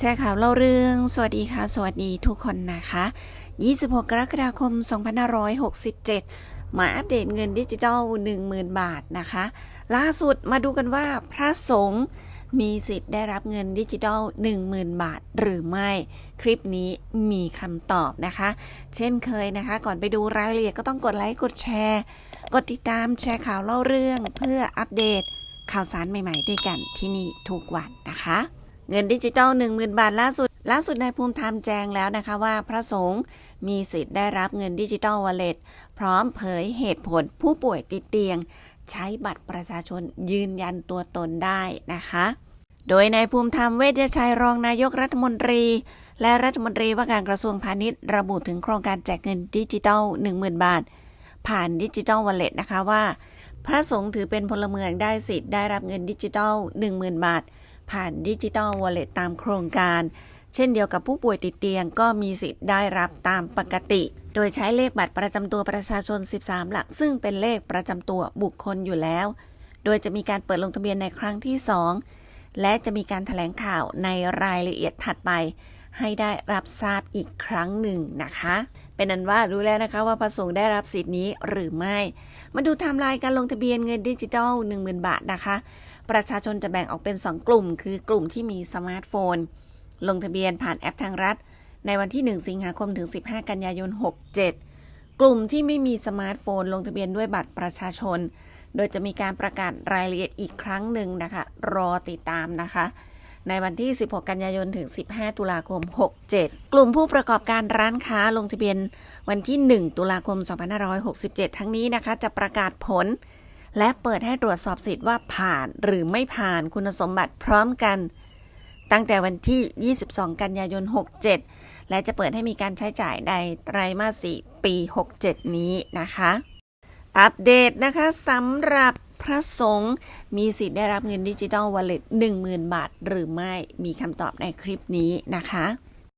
แชร์ข่าวเล่าเรื่อง สวัสดีค่ะ สวัสดีทุกคนนะคะ 26 กรกฎาคม 2567 มาอัปเดตเงินดิจิทัล 10,000 บาทนะคะ ล่าสุดมาดูกันว่าพระสงฆ์มีสิทธิ์ได้รับเงินดิจิทัล 10,000 บาทหรือไม่ คลิปนี้มีคำตอบนะคะ เช่นเคยนะคะ ก่อนไปดูรายละเอียดก็ต้องกดไลค์ กดแชร์ กดติดตามแชร์ข่าวเล่าเรื่อง เพื่ออัปเดตข่าวสารใหม่ ๆ ด้วยกันที่นี่ทุกวันนะคะ เงินดิจิทัล10,000 บาท ล่าสุด ล่าสุดนายภูมิธรรมแจ้งแล้วนะคะว่าพระสงฆ์มีสิทธิ์ได้รับเงินดิจิทัลวอลเล็ตพร้อมเผยเหตุผลผู้ป่วยติดเตียง ใช้บัตรประชาชนยืนยันตัวตนได้นะคะ โดยนายภูมิธรรมเวชชัยรองนายกรัฐมนตรี และรัฐมนตรีว่าการกระทรวงพาณิชย์ ระบุถึงโครงการแจกเงินดิจิทัล10,000 บาท ผ่านดิจิทัลวอลเล็ตนะคะว่า พระสงฆ์ถือเป็นพลเมืองได้สิทธิ์ได้รับเงินดิจิทัล10,000 บาท ผ่านดิจิทัลวอลเล็ตตามโครงการ เช่นเดียวกับผู้ป่วยติดเตียงก็มีสิทธิ์ได้รับตามปกติ โดยใช้เลขบัตรประจำตัวประชาชน 13 หลัก ซึ่งเป็นเลขประจำตัวบุคคลอยู่แล้ว โดยจะมีการเปิดลงทะเบียนในครั้งที่ 2 และจะมีการถแถลงข่าวในรายละเอียดถัดไป ให้ได้รับทราบอีกครั้งหนึ่งนะคะ เป็นนั้นว่ารู้แล้วนะคะว่าประสงค์ได้รับสิทธิ์นี้หรือไม่ มาดูไทม์ไลน์การลงทะเบียนเงินดิจิทัล 10,000 บาทนะคะ ประชาชนจะแบ่งออกเป็น 2 กลุ่ม คือกลุ่มที่มีสมาร์ทโฟน ลงทะเบียนผ่านแอปทางรัฐ ในวันที่ 1 สิงหาคมถึง 15 กันยายน 67 กลุ่มที่ไม่มีสมาร์ทโฟน ลงทะเบียนด้วยบัตรประชาชน โดยจะมีการประกาศรายละเอียดอีกครั้งหนึ่งนะคะ รอติดตามนะคะ ในวันที่ 16 กันยายนถึง 15 ตุลาคม 67 กลุ่มผู้ประกอบการร้านค้าลงทะเบียนวันที่ 1 ตุลาคม 2567 ทั้งนี้นะคะ จะประกาศผล และเปิดให้ตรวจสอบสิทธิ์ว่าผ่านหรือไม่ผ่านคุณสมบัติพร้อมกัน ตั้งแต่วันที่ 22 กันยายน 67 และจะเปิดให้มีการใช้จ่ายในไตรมาส 4 ปี 67 นี้นะคะ อัปเดตนะคะสำหรับพระสงฆ์มีสิทธิ์ได้รับเงินดิจิทัลวอลเล็ต10,000 บาท หรือไม่มีคำตอบในคลิปนี้นะคะ